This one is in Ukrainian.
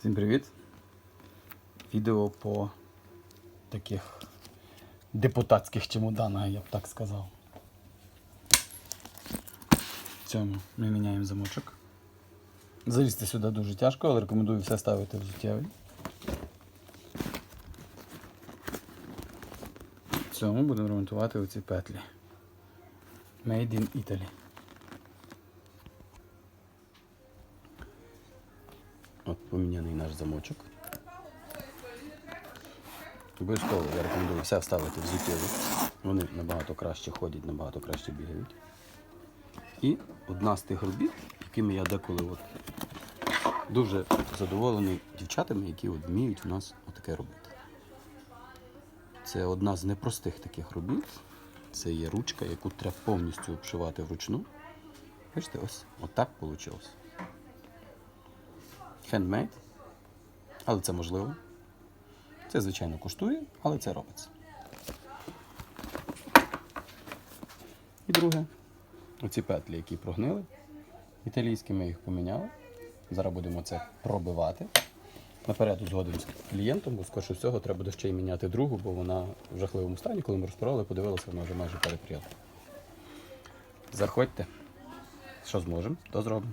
Всім привіт! Відео по таких депутатських чемоданах, я б так сказав. В цьому ми міняємо замочок. Залізти сюди дуже тяжко, але рекомендую все ставити в взуттєвий. В цьому будемо ремонтувати оці петлі. Made in Italy. От поміняний наш замочок. Обов'язково я рекомендую все вставити в взуттєві. Вони набагато краще ходять, набагато краще бігають. І одна з тих робіт, якими я деколи от дуже задоволений дівчатами, які от вміють в нас отаке робити. Це одна з непростих таких робіт. Це є ручка, яку треба повністю обшивати вручну. Бачите, ось отак вийшло. Handmade. Але це можливо. Це, звичайно, коштує, але це робиться. І друге, оці петлі, які прогнили. Італійські ми їх поміняли. Зараз будемо це пробивати. Наперед узгодимо з клієнтом, бо скоріше всього треба буде ще й міняти другу, бо вона в жахливому стані, коли ми розпорали, подивилися, вона вже майже перепріла. Заходьте. Що зможемо, то зробимо.